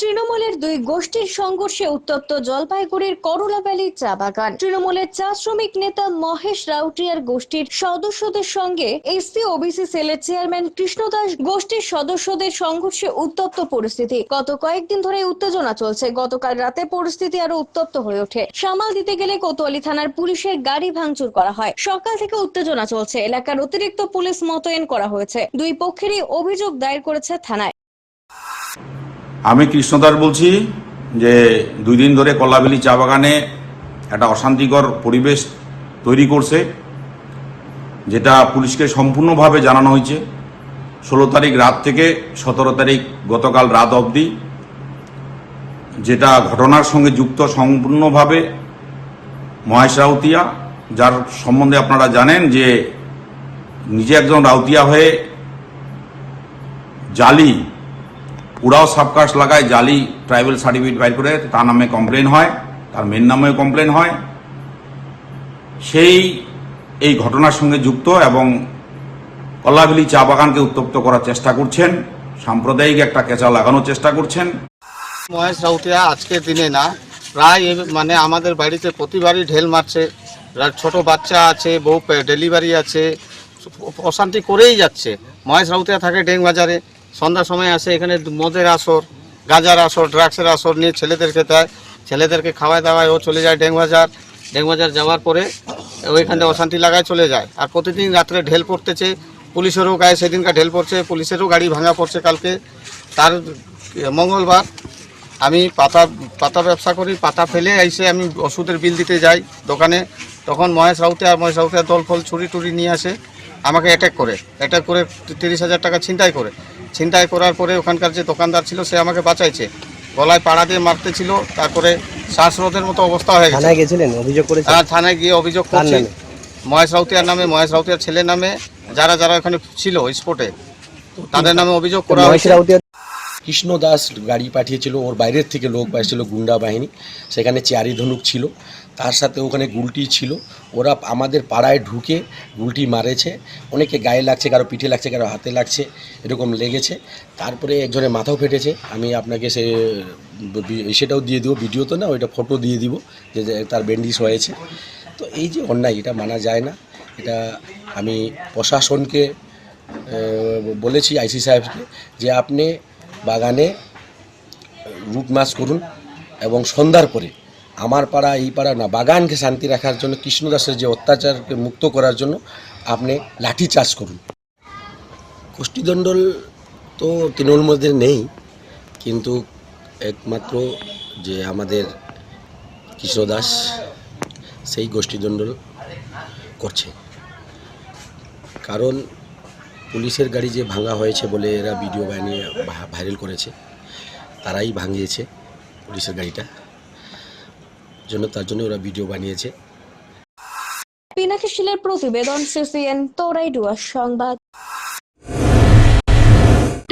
তৃণমূলের দুই গোষ্ঠীর সংঘর্ষে উত্তপ্ত জলপাইগুড়ির করলা ভ্যালির চা বাগান। তৃণমূলের চা শ্রমিক নেতা মহেশ রাউটিয়ার গোষ্ঠীর সদস্যদের সঙ্গে এসসি ওবিসি সেলের চেয়ারম্যান কৃষ্ণদাস গোষ্ঠীর সদস্যদের সংঘর্ষে উত্তপ্ত পরিস্থিতি। গত কয়েকদিন ধরে উত্তেজনা চলছে। গতকাল রাতে পরিস্থিতি আরও উত্তপ্ত হয়ে ওঠে। সামাল দিতে গেলে কোতোয়ালি থানার পুলিশের গাড়ি ভাঙচুর করা হয়। সকাল থেকে উত্তেজনা চলছে। এলাকার অতিরিক্ত পুলিশ মোতায়েন করা হয়েছে। দুই পক্ষেরই অভিযোগ দায়ের করেছে থানায়। আমি কৃষ্ণদাস বলছি যে দুই দিন ধরে কল্লাবেলি চা বাগানে একটা অশান্তিকর পরিবেশ তৈরি করছে, যেটা পুলিশকে সম্পূর্ণভাবে জানানো হয়েছে। ষোলো তারিখ রাত থেকে সতেরো তারিখ গতকাল রাত অবধি, যেটা ঘটনার সঙ্গে যুক্ত সম্পূর্ণভাবে মহেশ রাউতিয়া যার সম্বন্ধে আপনারা জানেন যে নিজে একজন রাউতিয়া হয়ে জালি উড়াও সাবকাস্ট লাগায় জালি ট্রাইবেল সার্টিফিকেট বাইর করে, তার নামে কমপ্লেন হয়, তার মেন নামেও কমপ্লেন হয়। সেই এই ঘটনার সঙ্গে যুক্ত এবং কল্লাবিলি চা বাগানকে উত্তপ্ত করার চেষ্টা করছেন, সাম্প্রদায়িক একটা কেঁচা লাগানোর চেষ্টা করছেন। মহেশ রাউতিয়া আজকের দিনে না, প্রায় মানে আমাদের বাড়িতে প্রতিবারই ঢেল মারছে। ছোট বাচ্চা আছে, বউ ডেলিভারি আছে, অশান্তি করেই যাচ্ছে। মহেশ রাউতিয়া থাকে ডেং বাজারে। সন্ধ্যার সময় আসে, এখানে মদের আসর, গাঁজার আসর ড্রাগসের আসর নিয়ে ছেলেদেরকে দেয় ছেলেদেরকে খাওয়ায় দাওয়ায় ও চলে যায় ডেং বাজার ডেং বাজার যাওয়ার পরে ওইখানে অশান্তি লাগায় চলে যায়। আর প্রতিদিন রাত্রে ঢেল পড়তেছে, পুলিশেরও গায়ে সেদিনকার ঢেল পড়ছে, পুলিশেরও গাড়ি ভাঙা পড়ছে কালকে। তার মঙ্গলবার আমি পাতা পাতা ব্যবসা করি, পাতা ফেলে এসে আমি ওষুধের বিল দিতে যাই দোকানে। তখন মহেশ রাউতে আর মহেশ রাউতে দল ফল ছুরি টুরি নিয়ে আসে, আমাকে অ্যাটাক করে। অ্যাটাক করে তিরিশ হাজার টাকা ছিনতাই করে। ছিনতাই করার পরে ওখানকার যে দোকানদার ছিল সে আমাকে বাঁচাইছে। গলায় পাড়া দিয়ে মারতে ছিল তারপরে শ্বাসরোধের মতো অবস্থা হয়ে গেছে। থানায় গেছিলেন অভিযোগ হ্যাঁ থানায় গিয়ে অভিযোগ করছেন। করছি? মহেশ রাউতিয়ার নামে মহেশ রাউতিয়ার ছেলে নামে যারা যারা ওখানে ছিল স্পটে তাদের নামে অভিযোগ করা হয়েছে। কৃষ্ণ দাস গাড়ি পাঠিয়েছিল, ওর বাইরের থেকে লোক পাঠিয়েছিল গুন্ডা বাহিনী। সেখানে চেয়ারি ধনুক ছিল। তার সাথে ওখানে গুলটি ছিল। ওরা আমাদের পাড়ায় ঢুকে গুলটি মারেছে। অনেকে গায়ে লাগছে, কারও পিঠে লাগছে, কারও হাতে লাগছে, এরকম লেগেছে। তারপরে একজনের মাথাও ফেটেছে। আমি আপনাকে সে সেটাও দিয়ে দিব ভিডিও তো না, ওইটা ফটো দিয়ে দিব যে তার ব্যান্ডিজ হয়েছে। তো এই যে অন্যায়, এটা মানা যায় না। এটা আমি প্রশাসনকে বলেছি, আইসি সাহেবকে, যে আপনি বাগানে রুট মাছ করুন এবং সন্ধ্যার পরে আমার পাড়া, এই পাড়া না, বাগানকে শান্তি রাখার জন্য, কৃষ্ণদাসের যে অত্যাচারকে মুক্ত করার জন্য আপনি লাঠি চাষ করুন। গোষ্ঠীদণ্ডল তো তৃণমূল মধ্যে নেই, কিন্তু একমাত্র যে আমাদের কৃষ্ণদাস, সেই গোষ্ঠীদণ্ডল করছে। কারণ পুলিশের গাড়ি যে ভাঙা হয়েছে বলে এরা ভিডিও বানিয়ে ভাইরাল করেছে, তারাই ভাঙিয়েছে পুলিশের গাড়িটা। জন্য তার জন্য ওরা ভিডিও বানিয়েছে। পিনাকি শিলের প্রতিবেদন, সিসিএন, তোরাই তোরাইডুয়া সংবাদ।